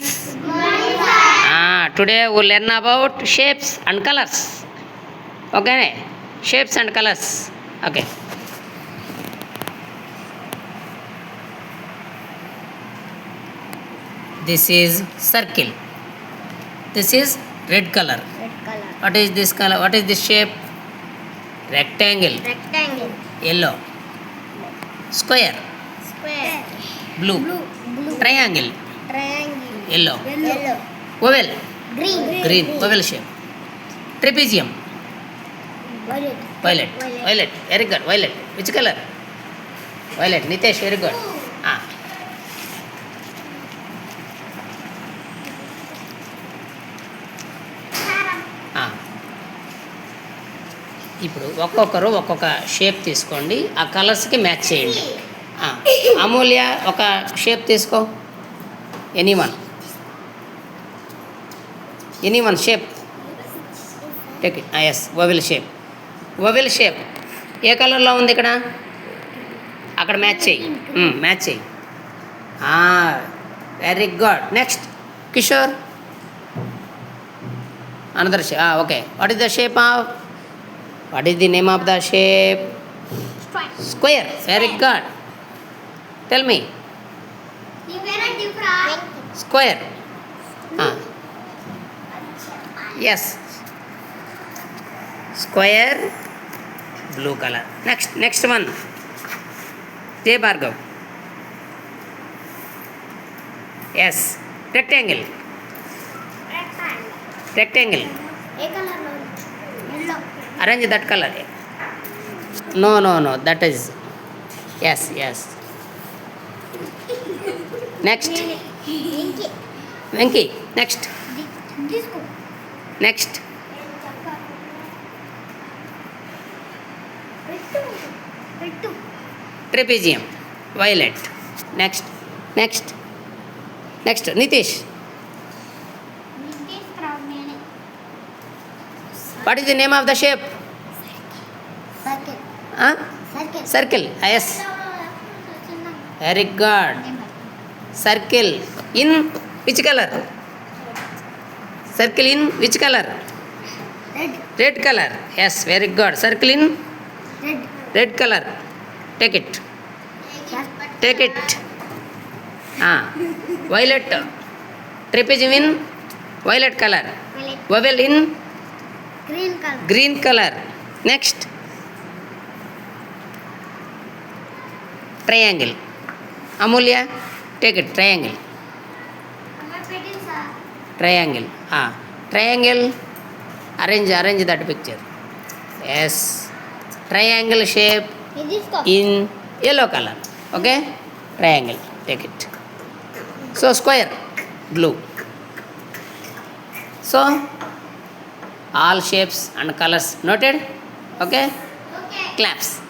students? Ah, today we will learn about shapes and colors. Okay, shapes and colors. Okay. This is circle. This is red color. Red color. What is this color? What is this shape? Rectangle. Rectangle. Yellow. Square. Square. Blue. Blue. Blue. Triangle. Triangle. Yellow oval green oval shape trapezium violet violet very good violet which colour violet Nitesh very good ఇప్పుడు ఒక్కొక్కరు ఒక్కొక్క shape తీసుకోండి ఆ కలర్స్కి match చేయండి Amulya ah. ఒక shape తీసుకో anyone any one shape take it yes oval shape oval shape ఏ కలర్లో ఉంది ఇక్కడ అక్కడ మ్యాచ్ చేయి మ్యాచ్ hmm, చేయి very good next Kishore another shape okay what is the shape of what is the name of the shape square very good tell me square yes square blue colour next next one J Bhargav yes rectangle rectangle orange that colour no no no that is yes yes next Venky next next పెట్టు పెట్టు trapezium violet next next next Nitish తీసుకురావు నేనే what is the name of the shape circle circle circle yes very good circle in which colour circle in which color red red color yes very good circle in red red color take it take it ah violet trapezium in violet color vowel in green color green color next triangle amulya take it triangle triangle ah triangle arrange arrange that picture yes triangle shape in yellow color okay triangle take it so square blue. so all shapes and colors noted okay, okay. claps